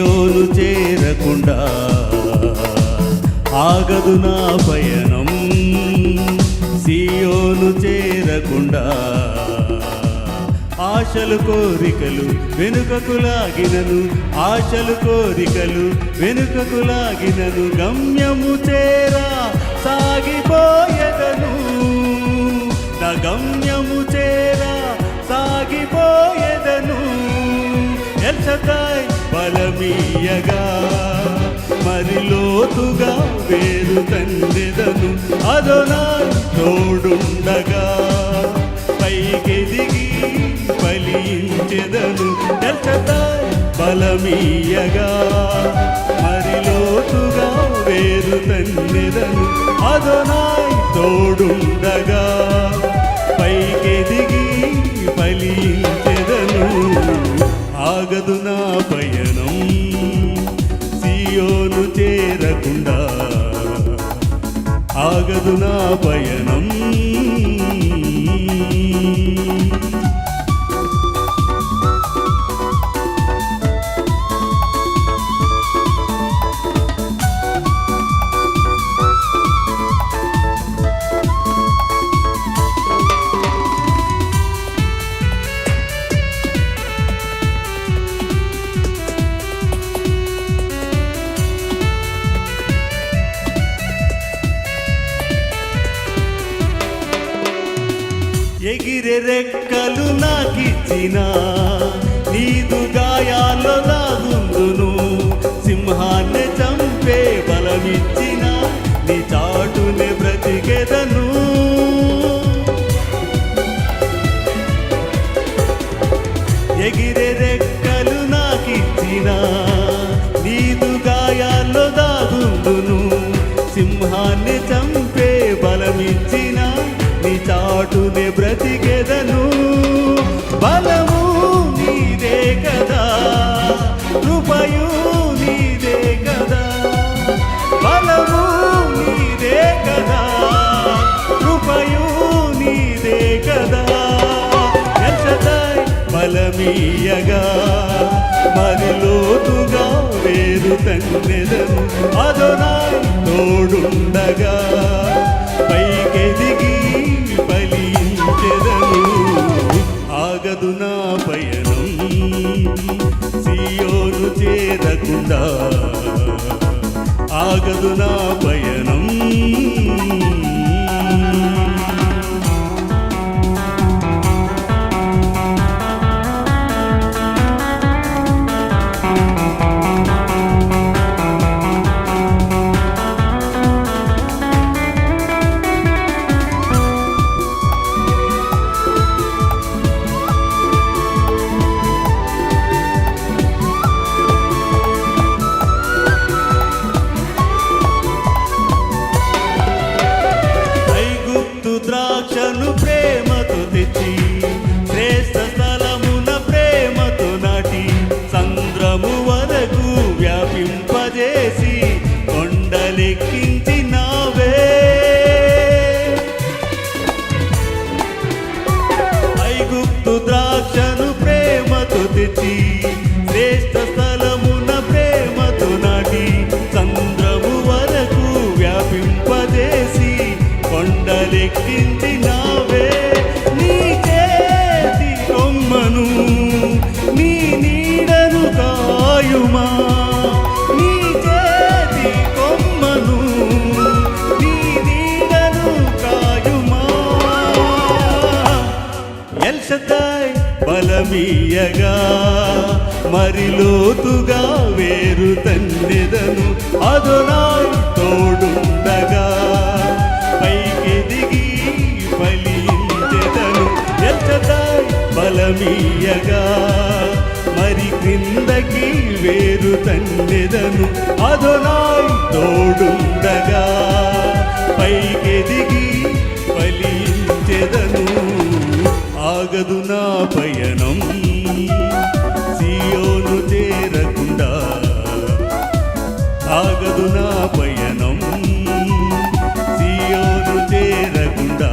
సియోను చేరకుండా ఆగదు నా పయనం. సియోను చేరకుండా ఆశలు కోరికలు వెనుకకు లాగినను. ఆశలు కోరికలు వెనుకకు లాగినను. గమ్యము చేరా సాగిపోయెదను. నా గమ్యము చేరా సాగిపోయెదను. ఎల్సతాయ్ బలమీయగా మరి లోతుగా వేరు తండ్రిదను అదొనా తోడుండగా. పైకెదిగి ఫలించెదను ఎల్సతాయ్ బలమీయగా మరి లోతుగా వేరు తండ్రిదను అదొనాయ్ తోడుండగా. సాగదు నా పయనం. సియోను చేరకుండా ఆగదు నా పయనం. ఎగిరే రెక్కలు నాకిచ్చిన నీదు గాయాల్లో దాగుందును. సింహాన్ని చంపే బలమిచ్చిన నీ చాటుని బ్రతికెదను. ఎగిరె రెక్కలు నాకిచ్చిన నీదు గాయాల్లో దాగుందును. సింహాన్ని చంపే బలమిచ్చిన చాటునే బ్రతికెదను. బలము నీదే కదా కృపయు నీదే కదా బలము నీదే కదా కృపయు నీదే కదా. ఎల్షదాయ్ బలమీయగా మరిలోతుగా వేరు తన్నెదను. అదొనాయ్ తోడుండగా. ఆగదు నా పయనం బలమీయగా మరి లోతుగా వేరు తన్నెదను అదొనాయ్ తోడుండగా. పైకి దిగి ఫలించెదను ఎల్షదాయ్ బలమీయగా మరి క్రిందకి వేరు తన్నెదను అదొనాయ్ తోడుండగా. పైకి దిగి ఫలించెదను సాగదు నా పయనం. సియోను చేరకుండా ఆగదు నా పయనం. సియోను చేరకుండా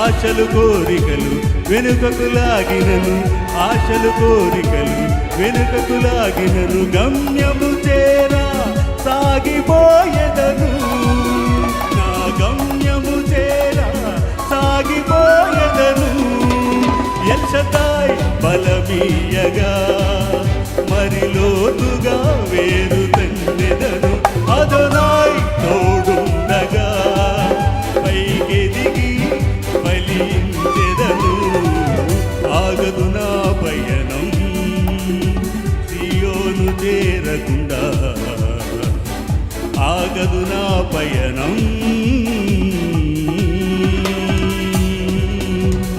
ఆశలు కోరికలు వెనుకకు లాగినను ఆశలు కోరికలు వెనుకకు లాగినను గమ్యము చేరా సాగిపోయేదను. బలమీయగా మరిలోతుగా వేరు తండెదను అదనాయ్ తోడుండగా పైకెదిగి ఫలించెదను ఆగదు నా పయనం. సియోను చేరకుండా ఆగదు నా పయనం.